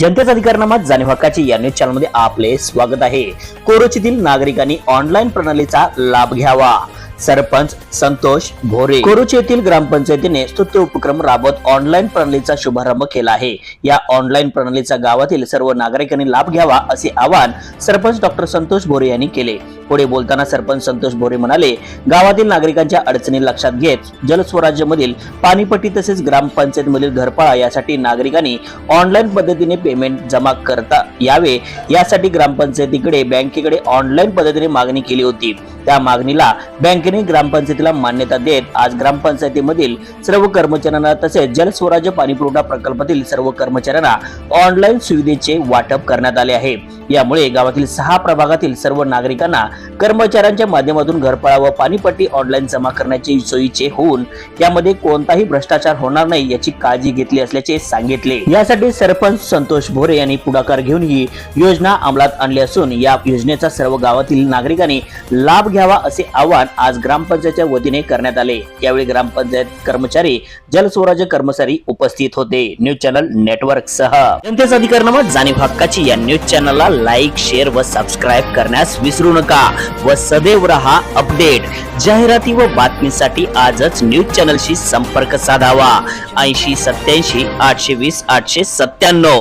जनतेचा अधिकारनामा जाणीव हक्काची या न्यूज चॅनलमध्ये आपले स्वागत आहे. कोरोचीतील नागरिकांनी ऑनलाईन प्रणालीचा लाभ घ्यावा. सरपंच संतोष भोरे कोरोची येथील ग्रामपंचायतीने स्तुत्य उपक्रम राबवत ऑनलाईन प्रणालीचा शुभारंभ केला आहे. या ऑनलाईन प्रणालीचा गावातील सर्व नागरिकांनी लाभ घ्यावा असे आवाहन सरपंच डॉक्टर संतोष भोरे यांनी केले. पुढे बोलताना सरपंच संतोष भोरे म्हणाले गावातील नागरिकांच्या अडचणी लक्षात घेत जलस्वराज्य मधील पाणीपट्टी तसेच ग्रामपंचायत मधील घरपाळा यासाठी नागरिकांनी ऑनलाईन पद्धतीने पेमेंट जमा करता यावे. यासाठी ग्रामपंचायतीकडे बँकेकडे ऑनलाईन पद्धतीने मागणी केली होती. त्या मागणीला बँकेने ग्रामपंचायतीला मान्यता देत आज ग्रामपंचायतीमधील सर्व कर्मचाऱ्यांना तसेच जलस्वराज्य पाणीपुरवठा प्रकल्पातील सर्व कर्मचाऱ्यांना ऑनलाईन सुविधेचे वाटप करण्यात आले आहे. यामुळे गावातील सहा प्रभागातील सर्व नागरिकांना कर्मचाऱ्यांच्या माध्यमातून घरपाळा व पाणीपट्टी ऑनलाईन जमा करण्याची सोयीचे होऊन यामध्ये कोणताही भ्रष्टाचार होणार नाही याची काळजी घेतली असल्याचे सांगितले. यासाठी सरपंच संतोष भोरे यांनी पुढाकार घेऊन ही योजना अंमलात आणली असून या योजनेचा सर्व गावातील नागरिकांनी लाभ घ्यावा असे आवाहन आज ग्रामपंचायतच्या वतीने करण्यात आले. यावेळी ग्रामपंचायत कर्मचारी जलस्वराज्य कर्मचारी उपस्थित होते. न्यूज चॅनल नेटवर्क सह. जनतेचा अधिकारनामा जाणीव हक्काची या न्यूज चॅनलला लाईक शेअर व सबस्क्राईब करण्यास विसरू नका. व सदैव रहा अपडेट. जाहिराती व बातमीसाठी आजच न्यूज चॅनलशी संपर्क साधावा. ऐंशी सत्याऐंशी आठशे वीस आठशे सत्त्याण्णव.